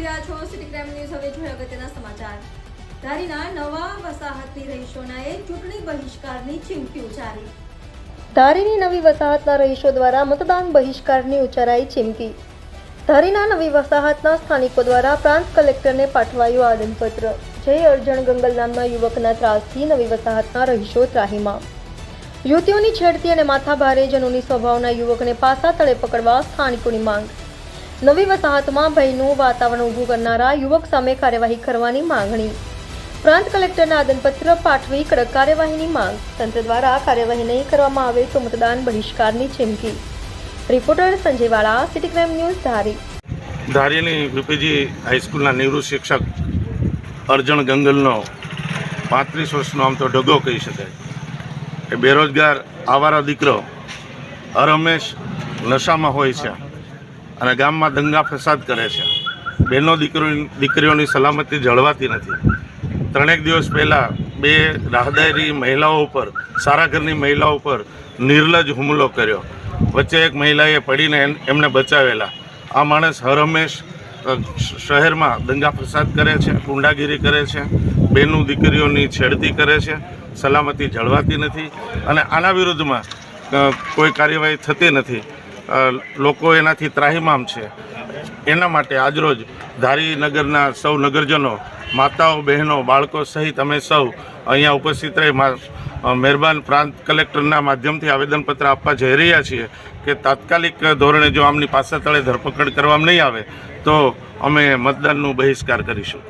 રહ્યા છો city crime news. હવે જોઈએ અગત્યના સમાચાર. ધારીના નવા વસાહતની રહીશોનાએ ચૂંટણી બહિષ્કારની ચીમકી ઉચ્ચારી. ધારીની નવી વસાહતના રહીશો દ્વારા મતદાન બહિષ્કારની ઉચ્ચારાઈ ચીમકી. ધારીના નવી વસાહતના સ્થાનિકો દ્વારા પ્રાંત કલેક્ટરને પાઠવાયું આવેદનપત્ર જય અર્જણ ગંગલ નામના યુવકના ત્રાસથી નવી વસાહતના રહીશો ત્રાહીમાં. યુવતીઓની છેડતી અને માથાભારે જનોની સ્વભાવના યુવકને પાસા તળે પકડવા સ્થાનિકોની માંગ. નવી વસાહતમાં ભયનું વાતાવરણ ઊભું કરનારા યુવક સામે કાર્યવાહી કરવાની માંગણી. પ્રાંત કલેક્ટરના આદનપત્ર પાઠવી કડક કાર્યવાહીની માંગ. તંત્ર દ્વારા કાર્યવાહી નહીં કરવામાં આવે તો મતદાન બહિષ્કારની ચીમકી. Reporter Sanjay Vala city crime news, Dhari. ધારીની રૂપીજી હાઈસ્કૂલના નિવૃત્ત શિક્ષક અર્જણ ગંગલનો પાંત્રીસ વર્ષનો આમ તો ઢગો કહી શકાય. એ બેરોજગાર, આવારા દીકરો અરમેશ નશામાં હોય છે. અને ગામમાં દંગા ફસાદ કરે છે. બહેનો દીકરો દીકરીઓની સલામતી જળવાતી નથી. ત્રણેક દિવસ પહેલાં બે રાહદારી મહિલાઓ ઉપર, સારા ઘરની મહિલાઓ ઉપર નિર્લજ હુમલો કર્યો. વચ્ચે એક મહિલાએ પડીને એમને બચાવેલા. આ માણસ હર હંમેશ શહેરમાં દંગા ફસાદ કરે છે, ગુંડાગીરી કરે છે, બેનું દીકરીઓની છેડતી કરે છે, સલામતી જળવાતી નથી અને આના વિરુદ્ધમાં કોઈ કાર્યવાહી થતી નથી. લોકો એનાથી ત્રાહિમામ છે. એના માટે આજરોજ ધારીનગરના સૌ નગરજનો, માતાઓ, બહેનો, બાળકો સહિત અમે સૌ અહીંયા ઉપસ્થિત રહી મહેરબાન પ્રાંત કલેક્ટરના માધ્યમથી આવેદનપત્ર આપવા જઈ રહ્યા છીએ કે તાત્કાલિક ધોરણે જો આમની પાસા તળે ધરપકડ કરવામાં નહીં આવે તો અમે મતદાનનું બહિષ્કાર કરીશું.